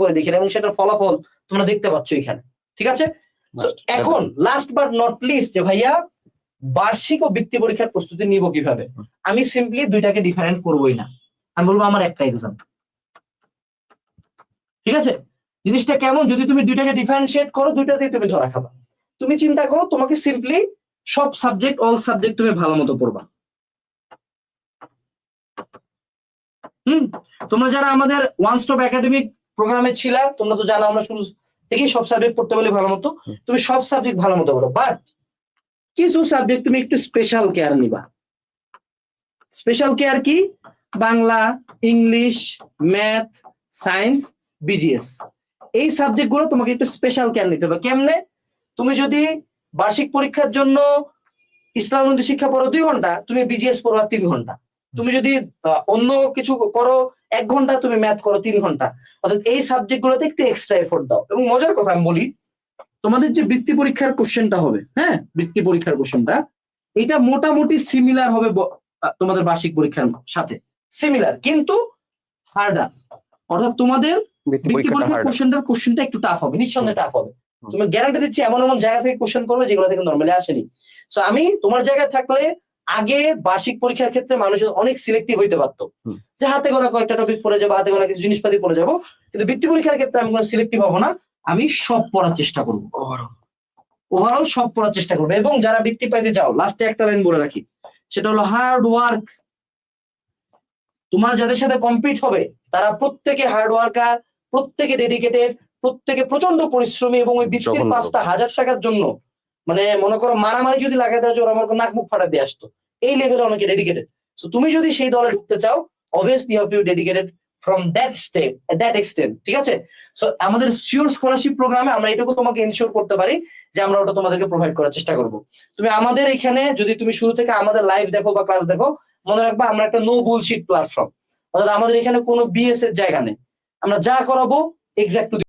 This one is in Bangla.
করে দেখেন এবং সেটার ফলাফল তোমরা দেখতে পাচ্ছ এখানে। ঠিক আছে? এখন লাস্ট বাট নট লিস্ট যে ভাইয়া বার্ষিক ও বৃত্তি পরীক্ষার প্রস্তুতি নিব কীভাবে? আমি সিম্পলি দুইটাকে ডিফারেন্ট করবোই না। আমি বলব আমার একটা এক্সাম ঠিক আছে? জিনিসটা কেমন? যদি তুমি দুইটাকে ডিফারেন্সিয়েট করো দুইটাতেই তুমি ধরা খাবা। তুমি চিন্তা করো তোমাকে সিম্পলি সব সাবজেক্ট অল সাবজেক্ট তুমি ভালো মতো পড়বা। হুম? তোমরা যারা আমাদের ওয়ান স্টপ একাডেমিক প্রোগ্রামে ছিলা তোমরা তো জানো আমরা শুরু থেকেই সব সাবজেক্ট পড়তে বলি ভালো মতো তুমি সব সাবজেক্ট ভালো মতো পড়ো বাট কিছু সাবজেক্ট তুমি একটু স্পেশাল কেয়ার নিবা। স্পেশাল কেয়ার কি? Bangla English math science BGS এই সাবজেক্টগুলো তোমাকে একটু স্পেশাল কেয়ার নিতে হবে। কেমনে? তুমি যদি বার্ষিক পরীক্ষার জন্য ইসলাম নদী শিক্ষা পড়ো দুই ঘণ্টা তুমি বিজিএস পড়ো তিন ঘণ্টা। তুমি যদি অন্য কিছু করো এক ঘণ্টা তুমি ম্যাথ করো তিন ঘণ্টা। অর্থাৎ এই সাবজেক্ট গুলোতে একটু এক্সট্রা এফোর্ট দাও। এবং মজার কথা আমি বলি তোমাদের যে বৃত্তি পরীক্ষার কোশ্চেনটা হবে হ্যাঁ? বৃত্তি পরীক্ষার কোশ্চেনটা এটা মোটামুটি সিমিলার হবে তোমাদের বার্ষিক পরীক্ষার সাথে। সিমিলার কিন্তু হার্ডার অর্থাৎ তোমাদের বৃত্তি পরীক্ষার। কোশ্চেনটার কোশ্চেনটা একটু টাফ হবে নিঃসন্দেহে টাফ হবে। তুমি গ্যারান্টি দিচ্ছি এমন এমন জায়গা থেকে কোশ্চেন করবে যেগুলো থেকে নর্মালি আসেনি। সো আমি তোমার জায়গায় থাকলে আগে বার্ষিক পরীক্ষার ক্ষেত্রে মানুষের অনেক সিলেক্টিভ হইতে পারতো। যে হাতে গোনা কয়েকটা টপিক পড়ে যাব হাতে গোনা কিছু জিনিসপাতি পড়ে যাব কিন্তু বৃত্তি পরীক্ষার ক্ষেত্রে আমি কোনো সিলেক্টিভ হব না আমি সব পড়ার চেষ্টা করব। ওভারঅল সব পড়ার চেষ্টা করব। এবং যারা বৃত্তি পাইতে যাও লাস্টে একটা লাইন বলে রাখি সেটা হলো হার্ড ওয়ার্ক তোমার যাদের সাথে কম্পিট হবে তারা প্রত্যেকে হার্ড ওয়ার্কার প্রত্যেকে ডেডিকেটেড প্রত্যেকে প্রচণ্ড পরিশ্রমী এবং ওই বৃত্তির পাঁচটা হাজার টাকার জন্য মানে মনে করো মারামারি যদি লাগাই দেওয়া ওরা আমার নাক মুখ ফাটা দিয়ে আসতো। এই লেভেলে অনেকে ডেডিকেটেড তো তুমি যদি সেই দলে ঢুকতে চাও obviously have dedicated from that step that extent ঠিক আছে? সো আমাদের সিওর স্কলারশিপ প্রোগ্রামে আমরা এটুকু তোমাকে করতে পারি যে আমরা ওটা তোমাদেরকে প্রোভাইড করার চেষ্টা করব। তুমি আমাদের এখানে, যদি তুমি শুরু থেকে আমাদের লাইভ দেখো বা ক্লাস দেখো, মনে রাখবা আমরা একটা নো বুলশিট প্ল্যাটফর্ম অর্থাৎ আমাদের এখানে কোনো বিএস এর জায়গা নেই। আমরা যা করাবো এক্সাক্ট